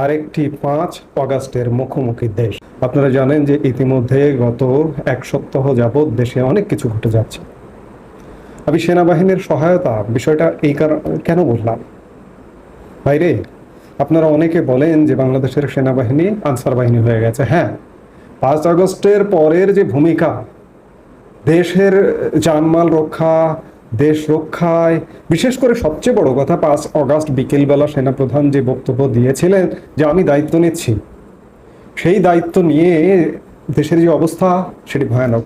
আরেকটি পাঁচ অগাস্টের মুখোমুখি দেশ। আপনারা জানেন যে ইতিমধ্যে গত এক সপ্তাহ যাবৎ দেশে অনেক কিছু ঘটে যাচ্ছে। আমি সেনাবাহিনীর সহায়তা বিষয়টা এই কারণ কেন বললাম? বাইরে আপনারা অনেকে বলেন যে বাংলাদেশের সেনাবাহিনী আনসার বাহিনী হয়ে গেছে। হ্যাঁ পাঁচ আগস্টের পরের যে ভূমিকা, দেশের জানমাল রক্ষা দেশ রক্ষায়। বিশেষ করে সবচেয়ে বড় কথা, পাঁচ অগাস্ট বিকেলবেলা সেনাপ্রধান যে বক্তব্য দিয়েছিলেন, যে আমি দায়িত্ব নিচ্ছি, সেই দায়িত্ব নিয়ে দেশের যে অবস্থা, সেটি ভয়ানক।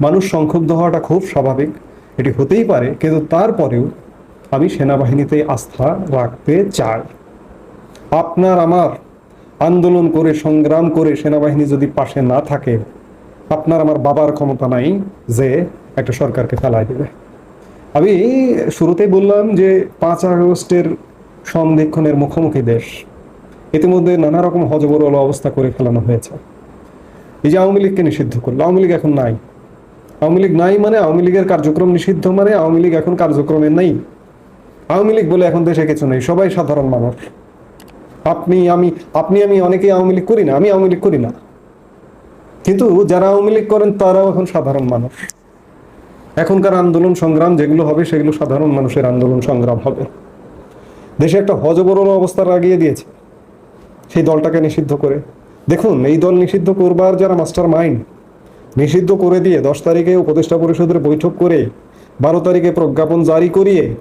মানুষ সংক্ষুব্ধ হওয়াটা খুব স্বাভাবিক, এটি হতেই পারে, কিন্তু তারপরেও আমি সেনাবাহিনীতে আস্থা রাখতে চাই। আপনার আমার আন্দোলন করে, সংগ্রাম করে সেনাবাহিনী যদি পাশে না থাকে, আপনার আমার বাবার ক্ষমতা নাই যে একটা সরকারকে ফেলাই দেবে। আমি শুরুতেই বললাম যে পাঁচ আগস্টের সন্ধিক্ষণের মুখোমুখি দেশ। ইতিমধ্যে নানা রকম হজবরল অবস্থা করে ফেলানো হয়েছে। এই যে আওয়ামী লীগকে নিষিদ্ধ করল, আওয়ামী লীগ এখন নাই। আওয়ামী লীগ নাই মানে আওয়ামী লীগের কার্যক্রম নিষিদ্ধ মানে আওয়ামী লীগ এখন কার্যক্রমে নেই। আওয়ামী লীগ বলে এখন দেশে কিছু নেই, সবাই সাধারণ মানুষ। আপনি, আমি আপনি, আমি অনেকেই আওয়ামী লীগ করি না, আমি আওয়ামী লীগ করি না। কিন্তু যারা আওয়ামী লীগ করেন তারাও এখন সাধারণ মানুষ। এখনকার আন্দোলন সংগ্রাম যেগুলো হবে, সেগুলো সাধারণ মানুষের আন্দোলন সংগ্রাম হবে। দেশে একটা হজবরল অবস্থা লাগিয়ে দিয়েছে। সেই দলটাকে নিষিদ্ধ করে। দেখুন, এই দল নিষিদ্ধ করবার যারা মাস্টার মাইন্ড, নিষিদ্ধ করে দিয়ে দশ তারিখে উপদেষ্টা পরিষদের বৈঠক করে, বারো তারিখে প্রজ্ঞাপন জারি করিয়ে,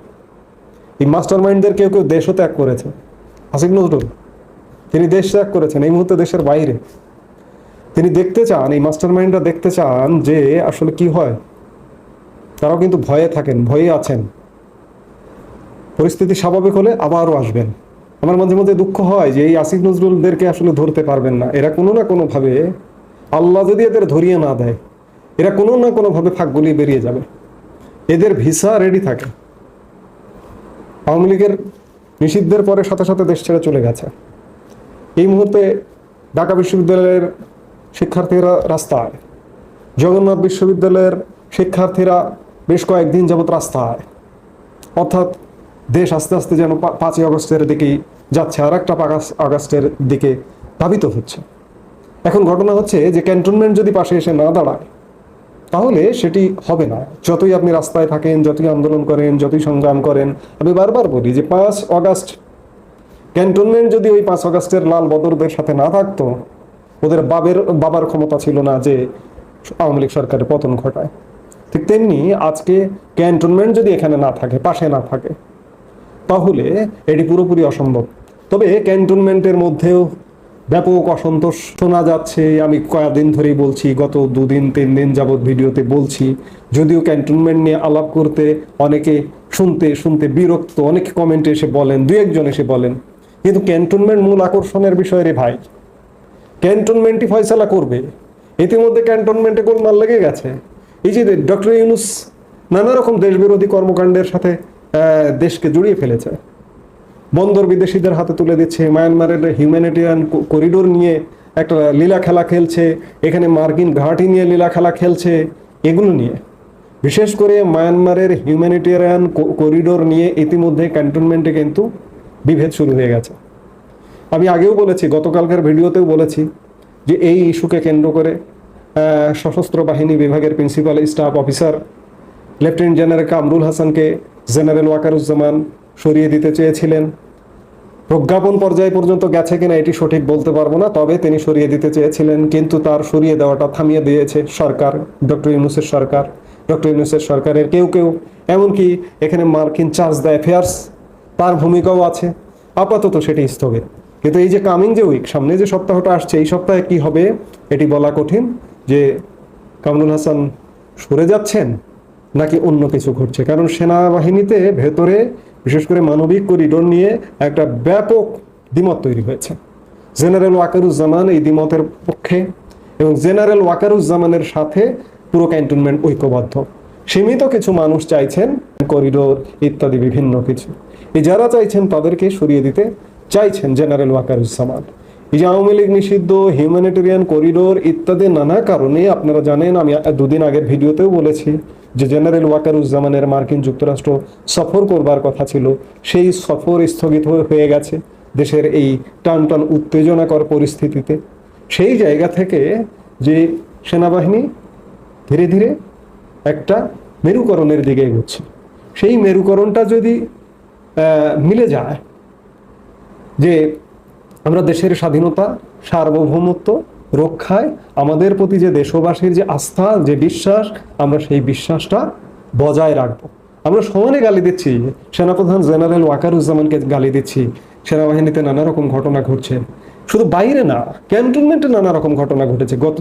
এই মাস্টার মাইন্ডদের কেউ কেউ দেশও ত্যাগ করেছে। আসিফ নজরুল, তিনি দেশ ত্যাগ করেছেন, এই মুহূর্তে দেশের বাইরে। তিনি দেখতে চান, এই মাস্টার মাইন্ডরা দেখতে চান যে আসলে কি হয়। তারাও কিন্তু ভয়ে থাকেন, ভয়ে আছেন। পরিস্থিতি স্বাভাবিক হলে আবারও আসবেন। আমার মাঝে মধ্যে দুঃখ হয় যে এই আসিফ নজরুলদেরকে আসলে ধরতে পারবেন না। এরা কোনো না কোনোভাবে আল্লাহ যদি এদের ধরিয়ে না দেয়, এরা কোনো না কোনোভাবে ফাঁক গলিয়ে বেরিয়ে যাবে। এদের ভিসা রেডি থাকে। আওয়ামী লীগের নিষিদ্ধের পরে সাথে সাথে দেশ ছেড়ে চলে গেছে। এই মুহূর্তে ঢাকা বিশ্ববিদ্যালয়ের শিক্ষার্থীরা রাস্তায়। জগন্নাথ বিশ্ববিদ্যালয়ের শিক্ষার্থীরা বেশ কয়েকদিন যাবৎ রাস্তায় অর্থাৎ দেশ আস্তে আস্তে যেন পাঁচই আগস্টের দিকেই যাচ্ছে আর একটা আগস্টের দিকে ধাবিত হচ্ছে। এখন ঘটনা হচ্ছে যে ক্যান্টনমেন্ট যদি পাশে এসে না দাঁড়ায়, তাহলে সেটি হবে না। যতই আপনি রাস্তায় থাকেন, যতই আন্দোলন করেন, যতই সংগ্রাম করেন, আমি বারবার বলি যে পাঁচ অগাস্ট ক্যান্টনমেন্ট যদি ওই পাঁচ অগাস্টের লাল বদরদের সাথে না থাকতো, ওদের বাবের বাবার ক্ষমতা ছিল না যে আওয়ামী লীগ সরকারের পতন ঘটায়। ঠিক তেমনি আজকে ক্যান্টনমেন্ট যদি এখানে না থাকে, পাশে না থাকে, তাহলে এটি পুরোপুরি অসম্ভব। তবে ক্যান্টনমেন্টের মধ্যেও ব্যাপক অসন্তোষ শোনা যাচ্ছে। আমি কয়েকদিন ধরেই বলছি, গত দুদিন, তিন দিন যাবৎ ভিডিওতে বলছি, যদিও ক্যান্টনমেন্ট নিয়ে আলাপ করতে অনেকে শুনতে শুনতে বিরক্ত, অনেকে কমেন্টে এসে বলেন দু একজন এসে বলেন, কিন্তু ক্যান্টনমেন্ট মূল আকর্ষণের বিষয় রে ভাই। ক্যান্টনমেন্টই ফয়সালা করবে। ইতিমধ্যে ক্যান্টনমেন্টে গোলমাল লেগে গেছে। এই যে ডক্টর ইউনুস নানা রকম দেশবিরোধী কর্মকাণ্ডের সাথে দেশকে জড়িয়ে ফেলেছে। বন্দর বিদেশিদের হাতে তুলে দিচ্ছে, মায়ানমারের হিউম্যানিটেরিয়ান করিডোর নিয়ে একটা লীলা খেলা খেলছে, এখানে মার্কিন ঘাঁটি নিয়ে লীলা খেলা খেলছে, এগুলো নিয়ে। বিশেষ করে মায়ানমারের হিউম্যানিটেরিয়ান করিডোর নিয়ে ইতিমধ্যে ক্যান্টনমেন্টে কিন্তু বিভেদ শুরু হয়ে গেছে। আমি আগেও বলেছি, গতকালকার ভিডিওতেও বলেছি যে এই ইস্যুকে কেন্দ্র করে সশস্ত্র বাহিনী বিভাগের principal staff officer lieutenant general Kamrul হাসানকে জেনারেল ওয়াকারুজ্জামান সরিয়ে দিতে চেয়েছিলেন। প্রজ্ঞাপন পর্যায় পর্যন্ত গেছে কিনা এটি সঠিক বলতে পারব না, তবে তিনি সরিয়ে দিতে চেয়েছিলেন, কিন্তু তার সরিয়ে দেওয়াটা থামিয়ে দিয়েছে সরকার, ডক্টর ইউনুসের সরকার। ডক্টর ইউনুসের সরকারের কেউ কেউ, এমনকি এখানে মার্কিন চার্জ দ্য অ্যাফেয়ার্স, তার ভূমিকাও আছে। আপাতত সেটি স্থগিত। কিন্তু এই যে কামিং যে উইক, সামনে যে সপ্তাহটা আসছে, এই সপ্তাহে কি হবে, এটি বলা কঠিন। যে কামরুল হাসান সরে যাচ্ছেন নাকি অন্য কিছু ঘটছে? কারণ সেনাবাহিনীতে ভেতরে, বিশেষ করে মানবিক করিডোর নিয়ে একটা ব্যাপক দ্বিমত তৈরি হয়েছে। জেনারেল ওয়াকারুজ্জামান এই দ্বিমতের পক্ষে এবং জেনারেল ওয়াকারুজ্জামানের সাথে পুরো ক্যান্টনমেন্ট ঐক্যবদ্ধ। সীমিত কিছু মানুষ চাইছেন করিডোর ইত্যাদি বিভিন্ন কিছু। এই যারা চাইছেন তাদেরকে সরিয়ে দিতে চাইছেন জেনারেল ওয়াকারুজ্জামান। এই যে আওয়ামী লীগ নিষিদ্ধ হিউম্যানিটেরিয়ান করিডোর ইত্যাদি নানা কারণে আপনারা জানেন, আমি দুদিন আগের ভিডিওতেও বলেছি যে জেনারেল ওয়াকারুজ্জামানের মার্কিন যুক্তরাষ্ট্র সফর করবার কথা ছিল। সেই সফর স্থগিত হয়ে- গেছে দেশের এই টান টান উত্তেজনাকর পরিস্থিতিতে। সেই জায়গা থেকে যে সেনাবাহিনী ধীরে ধীরে একটা মেরুকরণের দিকে এগোচ্ছে। সেই মেরুকরণটা যদি মিলে যায়, যে আমরা দেশের স্বাধীনতা, সার্বভৌমত্ব রক্ষায় আমাদের প্রতি যে দেশবাসীর যে আস্থা, যে বিশ্বাস, আমরা সেই বিশ্বাসটা বজায় রাখব। আমরা সমানে গালি দিচ্ছি। সেনাপ্রধান জেনারেল ওয়াকারুজ্জামানকে গালি দিচ্ছি। সেনাবাহিনীতে নানা রকম ঘটনা ঘটছে। শুধু বাইরে না, ক্যান্টনমেন্টে নানা রকম ঘটনা ঘটেছে গত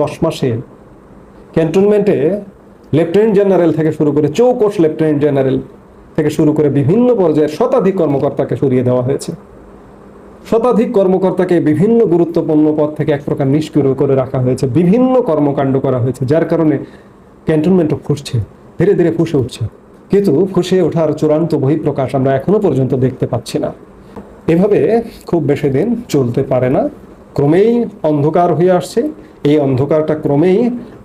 দশ মাসে। ক্যান্টনমেন্টে লেফটেন্যান্ট জেনারেল থেকে শুরু করে চৌকোষ লেফটেন্যান্ট জেনারেল থেকে শুরু করে বিভিন্ন পর্যায়ের শতাধিক কর্মকর্তাকে সরিয়ে দেওয়া হয়েছে। শতাধিক কর্মকর্তাকে বিভিন্ন গুরুত্বপূর্ণ পদ থেকে এক প্রকার নিষ্ক্রিয় করে রাখা হয়েছে, বিভিন্ন কর্মকাণ্ড করা হয়েছে, যার কারণে ক্যান্টনমেন্টও ফুসছে, ধীরে ধীরে ফুসে উঠছে। কিন্তু ফুসে ওঠার চূড়ান্ত বহিঃপ্রকাশ আমরা এখনও পর্যন্ত দেখতে পাচ্ছি না। এভাবে খুব বেশি দিন চলতে পারে না। ক্রমেই অন্ধকার হয়ে আসছে। এই অন্ধকারটা ক্রমেই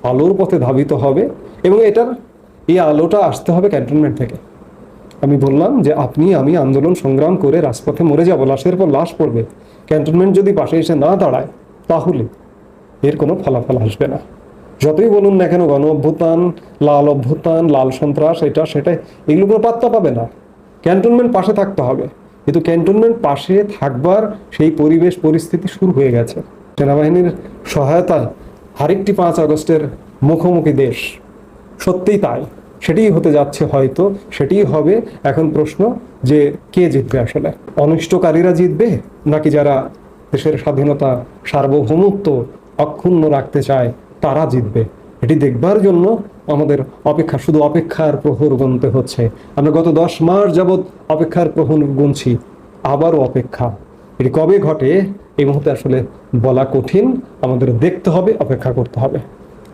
আলোর পথে ধাবিত হবে এবং এটার, এই আলোটা আসতে হবে ক্যান্টনমেন্ট থেকে। আমি বললাম যে আপনি, আমি আন্দোলন সংগ্রাম করে রাজপথে মরে যাব, লাশের পর লাশ পড়বে। ক্যান্টনমেন্ট যদি পাশে এসে না দাঁড়ায়, তাহলে এর কোনো ফলাফল আসবে না। যতই বলুন না কেন, গণ অভ্যুত্থান, লাল অভ্যুত্থান, লাল সন্ত্রাস, এটা, সেটা, এগুলো কোনো পাত্তা পাবে না। ক্যান্টনমেন্ট পাশে থাকতে হবে। কিন্তু ক্যান্টনমেন্ট পাশে থাকবার সেই পরিবেশ, পরিস্থিতি শুরু হয়ে গেছে। সেনাবাহিনীর সহায়তায় আরেকটি পাঁচ আগস্টের মুখোমুখি দেশ। সত্যিই তাই। সেটিই হতে যাচ্ছে হয়তো সেটিই হবে এখন প্রশ্ন যে কে জিতবে আসলে? অনিষ্টকারীরা জিতবে নাকি যারা দেশের স্বাধীনতা সার্বভৌমত্ব অক্ষুণ্ণ রাখতে চায়, তারা জিতবে? এটি দেখবার জন্য আমাদের অপেক্ষা, শুধু অপেক্ষার প্রহর গুনতে হচ্ছে। আমরা গত দশ মাস যাবৎ অপেক্ষার প্রহর গুনছি, আবারও অপেক্ষা। এটি কবে ঘটে এই মুহূর্তে আসলে বলা কঠিন, আমাদের দেখতে হবে, অপেক্ষা করতে হবে।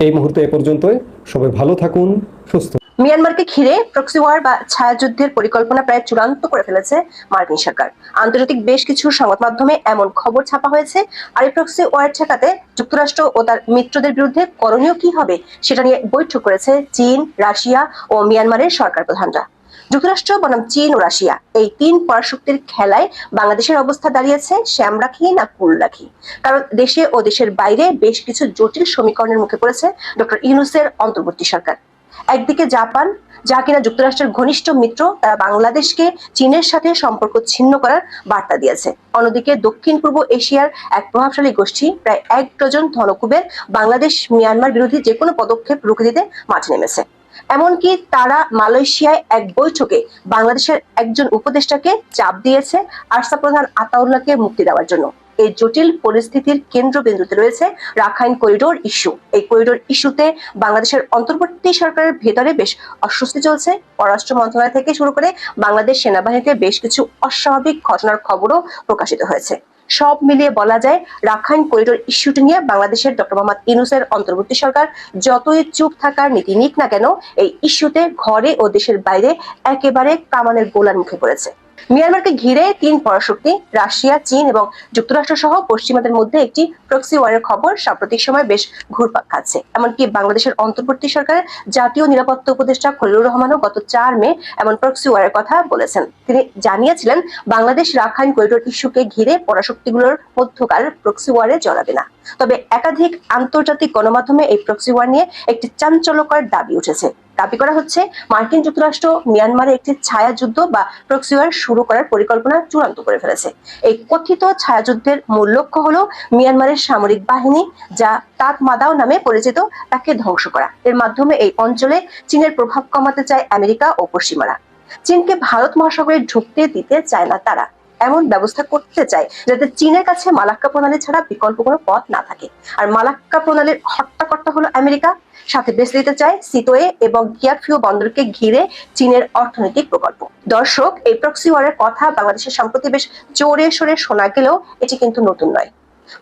এই মুহূর্তে এ পর্যন্তই। সবাই ভালো থাকুন, সুস্থ মিয়ানমারকে ঘিরে প্রক্সি ওয়ার বা ছায়াযুদ্ধের পরিকল্পনা প্রায় চূড়ান্ত করে ফেলেছে মার্কিন সরকার। আন্তর্জাতিক বেশ কিছু সংবাদ মাধ্যমে এমন খবর ছাপা হয়েছে। আর এই প্রক্সি ওয়ার ঠেকাতে যুক্তরাষ্ট্র ও তার মিত্রদের বিরুদ্ধে করণীয় কি হবে সেটা নিয়ে বৈঠক করেছে চীন, রাশিয়া ও মিয়ানমারের সরকার প্রধানরা যুক্তরাষ্ট্র, বনাম চীন ও রাশিয়া এই তিন পরাশক্তির খেলায় বাংলাদেশের অবস্থা দাঁড়িয়েছে শ্যাম রাখি না কুল রাখি কারণ দেশে ও দেশের বাইরে বেশ কিছু জটিল সমীকরণের মুখে পড়েছে ডক্টর ইউনুসের অন্তর্বর্তী সরকার। একদিকে জাপান, যা কিনা যুক্তরাষ্ট্রের ঘনিষ্ঠ মিত্র তারা বাংলাদেশকে চীনের সাথে সম্পর্ক ছিন্ন করার বার্তা দিয়েছে। অন্যদিকে দক্ষিণ পূর্ব এশিয়ার এক প্রভাবশালী গোষ্ঠী, প্রায় এক ডজন ধনকুবের বাংলাদেশ মিয়ানমার বিরোধী যে কোনো পদক্ষেপ রুখে দিতে মাঠে নেমেছে। এমনকি তারা মালয়েশিয়ায় এক বৈঠকে বাংলাদেশের একজন উপদেষ্টাকে চাপ দিয়েছে আরসা প্রধান আতাউল্লাহকে মুক্তি দেওয়ার জন্য। এই জটিল পরিস্থিতির কেন্দ্রবিন্দুতে রয়েছে রাখাইন করিডোর ইস্যু এই করিডোর ইস্যুতে বাংলাদেশের অন্তর্বর্তী সরকারের ভেতরে বেশ অস্বস্তি চলছে। পররাষ্ট্র মন্ত্রণালয় থেকে শুরু করে বাংলাদেশ সেনাবাহিনীতে বেশ কিছু অস্বাভাবিক ঘটনার খবরও প্রকাশিত হয়েছে। সব মিলিয়ে বলা যায়, রাখাইন করিডোর ইস্যুটি নিয়ে বাংলাদেশের ডক্টর মোহাম্মদ ইনুসের অন্তর্বর্তী সরকার যতই চুপ থাকার নীতি নিক না কেন, এই ইস্যুতে ঘরে ও দেশের বাইরে একেবারে কামানের গোলার মুখে পড়েছে। মিয়ানমারকে ঘিরে তিন পরাশক্তি রাশিয়া, চীন এবং যুক্তরাষ্ট্র সহ পশ্চিমাদের মধ্যে একটি প্রক্সি ওয়ারের খবর সাম্প্রতিক সময় বেশ ঘুরপাক খাচ্ছে। এমনকি বাংলাদেশের অন্তর্বর্তী সরকারের জাতীয় নিরাপত্তা উপদেষ্টা খলিলুর রহমানও গত চার মে এমন প্রক্সি ওয়ারের কথা বলেছেন। তিনি জানিয়েছিলেন, বাংলাদেশ রাখাইন করিডোর ইস্যুকে ঘিরে পরাশক্তিগুলোর মধ্যকার প্রক্সি ওয়ারে জড়াবে না। তবে একাধিক আন্তর্জাতিক গণমাধ্যমে এই প্রক্সি ওয়ার নিয়ে একটি চাঞ্চল্যকর দাবি উঠেছে। দাবি করা হচ্ছে মার্কিন যুক্তরাষ্ট্র মিয়ানমারে একটি ছায়া যুদ্ধ বা প্রক্সিওয়ার শুরু করার পরিকল্পনা চূড়ান্ত করে ফেলেছে। এই কথিত ছায়াযুদ্ধের মূল লক্ষ্য হলো মিয়ানমারের সামরিক বাহিনী, যা তাত মাদাও নামে পরিচিত, তাকে ধ্বংস করা। এর মাধ্যমে এই অঞ্চলে চীনের প্রভাব কমাতে চায় আমেরিকা ও পশ্চিমারা। চীনকে ভারত মহাসাগরে ঢুকতে দিতে চায় না তারা। এমন ব্যবস্থা করতে চায় যাতে চীনের কাছে মালাক্কা প্রণালী ছাড়া বিকল্প কোনো পথ না থাকে। আর মালাক্কা প্রণালীর হট্টাকর্তা হলো আমেরিকা। সাথে বেছে দিতে চায় সিতোয়ে এবং কিয়াকফিউ বন্দরকে ঘিরে চীনের অর্থনৈতিক প্রকল্প। দর্শক, এই প্রক্সি ওয়ারের কথা বাংলাদেশের সম্প্রতি বেশ জোরে সোরে শোনা গেলেও এটি কিন্তু নতুন নয়।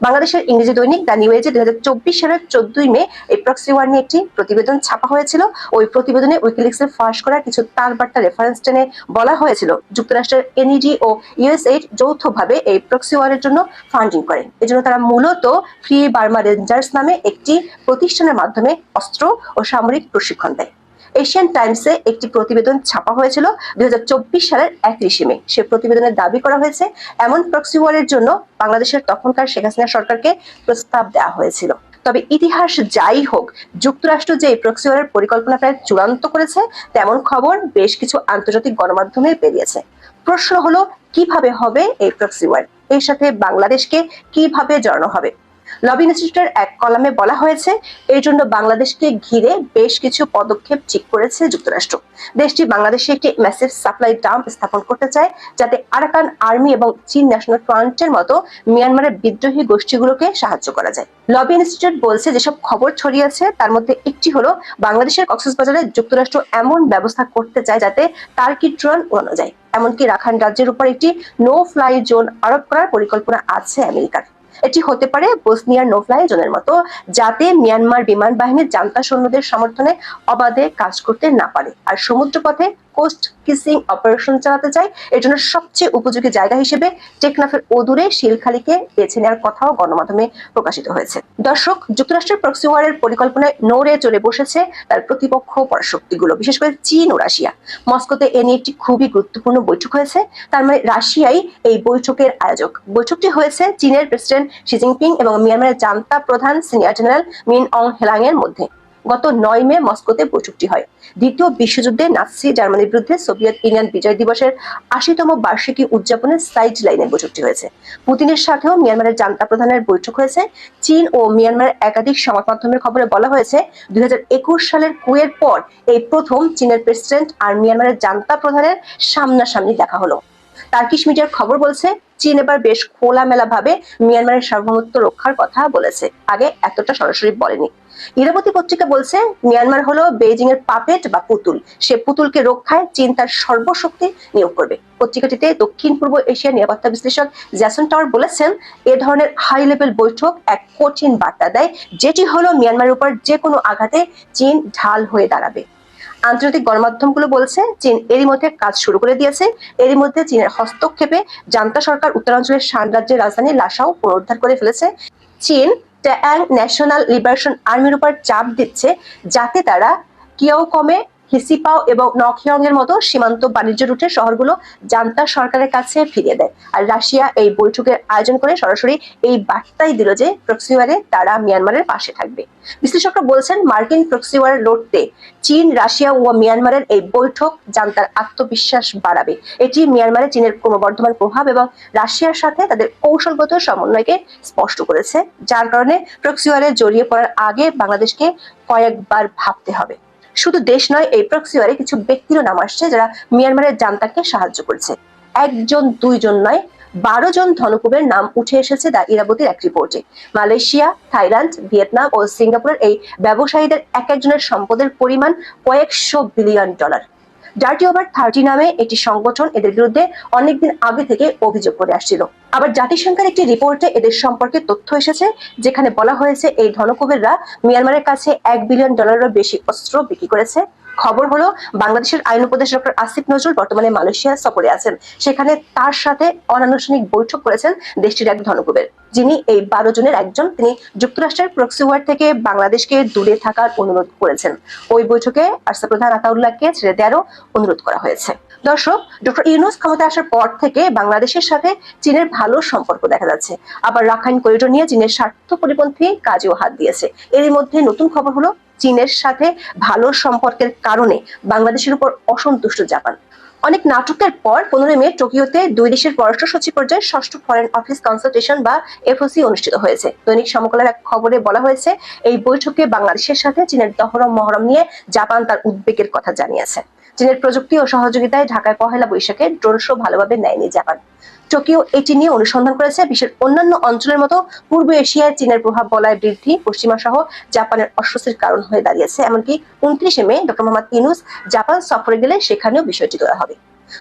বাংলাদেশের ইংরেজি দৈনিক দ্য নিউ এজে দুই হাজার চব্বিশ সালের চোদ্দই মে এই প্রক্সি ওয়ার নিয়ে একটি প্রতিবেদন ছাপা হয়েছিল। ওই প্রতিবেদনে উইকিলিক্সের ফাঁস করা কিছু তালবার্তা রেফারেন্স টেনে বলা হয়েছিল। যুক্তরাষ্ট্রের এনইডি ও ইউএসএইড যৌথভাবে এই প্রক্সি ওয়ারের জন্য ফান্ডিং করে। এজন্য তারা মূলত ফ্রি বার্মা রেঞ্জার্স নামে একটি প্রতিষ্ঠানের মাধ্যমে অস্ত্র ও সামরিক প্রশিক্ষণ দেয়। এশিয়ান টাইমসে একটি প্রতিবেদন ছাপা হয়েছিল দুই হাজার চব্বিশ সালের একত্রিশে মে। সে প্রতিবেদনে দাবি করা হয়েছে, এমন প্রক্সি ওয়ারের জন্য বাংলাদেশের তখনকার শেখ হাসিনা সরকারকে প্রস্তাব দেওয়া হয়েছিল। তবে ইতিহাস যাই হোক, যুক্তরাষ্ট্র যে প্রক্সি ওয়ারের পরিকল্পনা প্রায় চূড়ান্ত করেছে, তেমন খবর বেশ কিছু আন্তর্জাতিক গণমাধ্যমে বেরিয়েছে। প্রশ্ন হলো, কীভাবে হবে এই প্রক্সি ওয়ার এর সাথে বাংলাদেশকে কীভাবে জড়ানো হবে? লবি ইনস্টিটিউটের এক কলামে বলা হয়েছে, এর জন্য বাংলাদেশকে ঘিরে বেশ কিছু পদক্ষেপ ঠিক করেছে যুক্তরাষ্ট্র। দেশটি বাংলাদেশে একটি ম্যাসিভ সাপ্লাই ডাম্প স্থাপন করতে চায়, যাতে আরাকান আর্মি এবং চীন ন্যাশনাল ফ্রন্টের মতো মিয়ানমারের বিদ্রোহী গোষ্ঠীগুলোকে সাহায্য করা যায়। লবি ইনস্টিটিউট বলছে, যেসব খবর ছড়িয়েছে, তার মধ্যে একটি হলো, বাংলাদেশের কক্সবাজারে যুক্তরাষ্ট্র এমন ব্যবস্থা করতে চায় যাতে তার্কি ড্রোন উড়ানো যায়। এমনকি রাখান রাজ্যের উপর একটি নো ফ্লাই জোন আরোপ করার পরিকল্পনা আছে আমেরিকার। এটি হতে পারে বসনিয়ার নোভলাই জোনের মতো, যাতে মিয়ানমার বিমান বাহিনীর জান্তা সৈন্যদের সমর্থনে অবাধে কাজ করতে না পারে। আর সমুদ্রপথে কোস্ট কিসিং অপারেশন চালাতে চায় এর জন্য সবচেয়ে উপযোগী জায়গা হিসেবে টেকনাফের অদূরে শিলখালিকে বেছে নেওয়ার কথাও গণমাধ্যমে প্রকাশিত হয়েছে। দর্শক, যুক্তরাষ্ট্রের প্রক্সি ওয়ারের পরিকল্পনায় নড়ে চলে বসেছে তার প্রতিপক্ষ পরাশক্তিগুলো, বিশেষ করে চীন ও রাশিয়া। মস্কোতে এ নিয়ে একটি খুবই গুরুত্বপূর্ণ বৈঠক হয়েছে। তার মানে রাশিয়াই এই বৈঠকের আয়োজক। বৈঠকটি হয়েছে চীনের প্রেসিডেন্ট শি জিনপিং এবং মিয়ানমারের জান্তা প্রধান senior general Min Aung Hlaing এর মধ্যে। গত নয় মে মস্কোতে বৈঠকটি হয়। দ্বিতীয় বিশ্বযুদ্ধে নাৎসি জার্মানির বিরুদ্ধে সোভিয়েত ইউনিয়ন বিজয় দিবসের আশিতম বার্ষিকী উদযাপনের সাইড লাইনে বৈঠকটি হয়েছে। পুতিনের সাথেও মিয়ানমারের জান্তা প্রধানের বৈঠক হয়েছে। চীন ও মিয়ানমারের একাধিক সংবাদ মাধ্যমের খবরে বলা হয়েছে, দুই হাজার একুশ সালের কুয়ের পর এই প্রথম চীনের প্রেসিডেন্ট আর মিয়ানমারের জান্তা প্রধানের সামনাসামনি দেখা হলো। টার্কিশ মিডিয়ার খবর বলছে, চীন এবার বেশ খোলামেলা ভাবে মিয়ানমারের সার্বভৌমত্ব রক্ষার কথা বলেছে। আগে এতটা সরাসরি বলেনি। ইরাবতী পত্রিকা বলছে, মিয়ানমার হলো বেইজিং এর পাপেট বা পুতুল। সে পুতুলকে রক্ষায় চীন তার সর্বশক্তি নিয়োগ করবে। পত্রিকাটিতে দক্ষিণ পূর্ব এশিয়ার নিরাপত্তা বিশ্লেষক জ্যাসন টাওয়ার বলেছেন, এ ধরনের হাই লেভেল বৈঠক এক কঠিন বার্তা দেয়, যেটি হলো মিয়ানমারের উপর যে কোনো আঘাতে চীন ঢাল হয়ে দাঁড়াবে। আন্তর্জাতিক গণমাধ্যমগুলো বলছে, চীন এরই মধ্যে কাজ শুরু করে দিয়েছে। এরই মধ্যে চীনের হস্তক্ষেপে জান্তা সরকার উত্তরাঞ্চলের শান রাজ্যের রাজধানী লাসাও পুনরুদ্ধার করে ফেলেছে। চীন ট্যাং ন্যাশনাল লিবারেশন আর্মির উপর চাপ দিচ্ছে যাতে তারা কিয়াও কমে হিসিপাও এবং নখিয়ং এর মতো সীমান্ত বাণিজ্য রুটের শহরগুলো জান্তা সরকারের কাছে ফিরিয়ে দেয়। আর রাশিয়া এই বৈঠকের আয়োজন করে সরাসরি এই বার্তাই দিল যে প্রক্সিওয়ারে তারা মিয়ানমারের পাশে থাকবে। বিশ্লেষকরা বলছেন, মার্কিন প্রক্সিওয়ার লড়তে চীন, রাশিয়া ও মিয়ানমারের এই বৈঠক জান্তার আত্মবিশ্বাস বাড়াবে। এটি মিয়ানমারে চীনের ক্রমবর্ধমান প্রভাব এবং রাশিয়ার সাথে তাদের কৌশলগত সমন্বয়কে স্পষ্ট করেছে। যার কারণে প্রক্সিওয়ারে জড়িয়ে পড়ার আগে বাংলাদেশকে কয়েকবার ভাবতে হবে। শুধু দেশ নয়, এই প্রক্সিওয়ারে কিছু ব্যক্তিরও নাম আসছে যারা মিয়ানমারের জানতাকে সাহায্য করছে। একজন, দুইজন নয়, বারো জন ধনকুবের নাম উঠে এসেছে দা ইরাবতীর এক রিপোর্টে মালয়েশিয়া, থাইল্যান্ড, ভিয়েতনাম ও সিঙ্গাপুরের এই ব্যবসায়ীদের এক একজনের সম্পদের পরিমাণ কয়েকশো billion dollar dirty over thirty নামে একটি সংগঠন এদের বিরুদ্ধে অনেকদিন আগে থেকে অভিযোগ করে আসছিল। আবার জাতিসংঘের একটি রিপোর্টে এদের সম্পর্কে তথ্য এসেছে, যেখানে বলা হয়েছে এই ধনকুবেররা মিয়ানমারের কাছে এক বিলিয়ন ডলারেরও বেশি অস্ত্র বিক্রি করেছে। খবর হলো, বাংলাদেশের আইন উপদেষ্টা ডক্টর আসিফ নজরুল বর্তমানে মালয়েশিয়া সফরে আছেন। সেখানে তার সাথে অনানুষ্ঠানিক বৈঠক করেছেন দেশটির এক ধনকুবের, যিনি এই বারো জনের একজন। তিনি যুক্তরাষ্ট্রের প্রক্সি ওয়ার থেকে বাংলাদেশকে দূরে থাকার অনুরোধ করেছেন। ওই বৈঠকে আরসা প্রধান আতাউল্লাহকে ছেড়ে দেওয়ারও অনুরোধ করা হয়েছে। দর্শক, ডক্টর ইউনুস ক্ষমতা আসার পর থেকে বাংলাদেশের সাথে চীনের ভালো সম্পর্ক দেখা যাচ্ছে। আবার রাখাইন করিডোর নিয়ে চীনের স্বার্থ পরিপন্থী কাজেও হাত দিয়েছে। এরই মধ্যে নতুন খবর হলো চীনের সাথে ভালো সম্পর্কের কারণে বাংলাদেশের উপর অসন্তুষ্ট জাপান। অনেক নাটকের পর পনেরোই মে টোকিওতে দুই দেশের পররাষ্ট্র সচিব পর্যায়ে ষষ্ঠ ফরেন অফিস কনসালটেশন বা এফওসি অনুষ্ঠিত হয়েছে। দৈনিক সমকালের এক খবরে বলা হয়েছে, এই বৈঠকে বাংলাদেশের সাথে চীনের দহরম মহরম নিয়ে জাপান তার উদ্বেগের কথা জানিয়েছে। চীনের প্রযুক্তি ও সহযোগিতায় ঢাকায় পহেলা বৈশাখে ড্রোন শো ভালোভাবে নেয়নি জাপান। টোকিও এটি নিয়ে অনুসন্ধান করেছে বিশ্বের অন্যান্য অঞ্চলের মতো পূর্ব এশিয়ায় চীনের প্রভাব বলয় বৃদ্ধি, পশ্চিমা সহ জাপানের অস্বস্তির কারণ হয়ে দাঁড়িয়েছে। এমনকি উনত্রিশে মে, ডক্টর মোহাম্মদ ইনুস জাপান সফরে গেলে সেখানেও বিষয়টি তোলা হবে।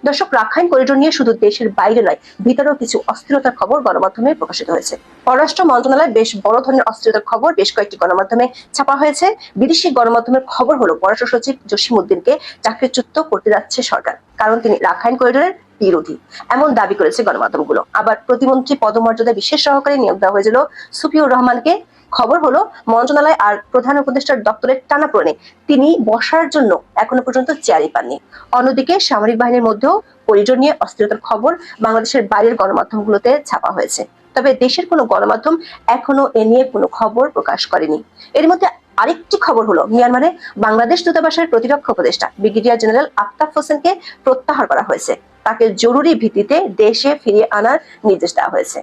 দর্শক, রাখাইন করিডোর নিয়ে শুধু দেশের বাইরে নয়, ভিতরেও কিছু অস্থিরতার খবর গণমাধ্যমে প্রকাশিত হয়েছে। পররাষ্ট্র মন্ত্রণালয় বেশ বড় ধরনের অস্থিরতার খবর বেশ কয়েকটি গণমাধ্যমে ছাপা হয়েছে। বিদেশি গণমাধ্যমের খবর হলো, পররাষ্ট্র সচিব জসিম উদ্দিনকে চাকরিচ্যুত করতে যাচ্ছে সরকার। কারণ তিনি রাখাইন করিডোরের বিরোধী। এমন দাবি করেছে গণমাধ্যমগুলো। আবার প্রতিমন্ত্রী পদমর্যাদা বিশেষ সহকারী নিয়োগ দেওয়া হয়েছিল সুফিউর রহমানকে। খবর হলো, মন্ত্রণালয় আর প্রধান উপদেষ্টার দপ্তরের টানাপোড়েনে তিনি বসার জন্য এখনও পর্যন্ত চেয়ারই পাননি। অন্যদিকে সামরিক বাহিনীর মধ্যেও করিডোর নিয়ে অস্থিরতার খবর বাংলাদেশের বাইরের গণমাধ্যমগুলোতে ছাপা হয়েছে। তবে দেশের কোনো গণমাধ্যম এখনও এ নিয়ে কোনো খবর প্রকাশ করেনি। এর মধ্যে আরেকটি খবর হলো, মিয়ানমারে বাংলাদেশ দূতাবাসের প্রতিরক্ষা উপদেষ্টা, ব্রিগেডিয়ার জেনারেল আফতাব হোসেনকে প্রত্যাহার করা হয়েছে। তাকে জরুরি ভিত্তিতে দেশে ফিরিয়ে আনার নির্দেশ দেওয়া হয়েছে।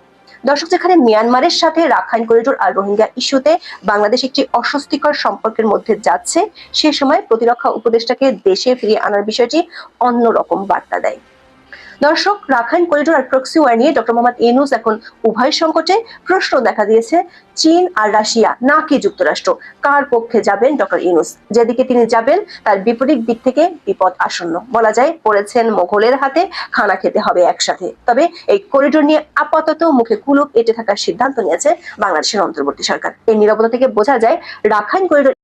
দর্শক, যেখানে মিয়ানমারের সাথে রাখাইন করিডোর আর রোহিঙ্গা ইস্যুতে বাংলাদেশ একটি অস্বস্তিকর সম্পর্কের মধ্যে যাচ্ছে, সে সময় প্রতিরক্ষা উপদেষ্টাকে দেশে ফিরিয়ে আনার বিষয়টি অন্যরকম বার্তা দেয়। দর্শক, রাখাইন করিডোর আর প্রক্সি ওয়ার নিয়ে ডক্টর মোহাম্মদ ইনুস এখন উভয় সংকটে প্রশ্ন দেখা দিয়েছে চীন আর রাশিয়া, নাকি যুক্তরাষ্ট্র? কার পক্ষে যাবেন ডক্টর ইনুস যেদিকে তিনি যাবেন, তার বিপরীত দিক থেকে বিপদ আসন্ন। বলা যায়, পড়েছেন মোগলের হাতে, খানা খেতে হবে একসাথে। তবে এই করিডোর নিয়ে আপাতত মুখে কুলুপ এঁটে থাকার সিদ্ধান্ত নিয়েছে বাংলাদেশের অন্তর্বর্তী সরকার। এই নিরাপত্তা থেকে বোঝা যায়, রাখাইন করিডোর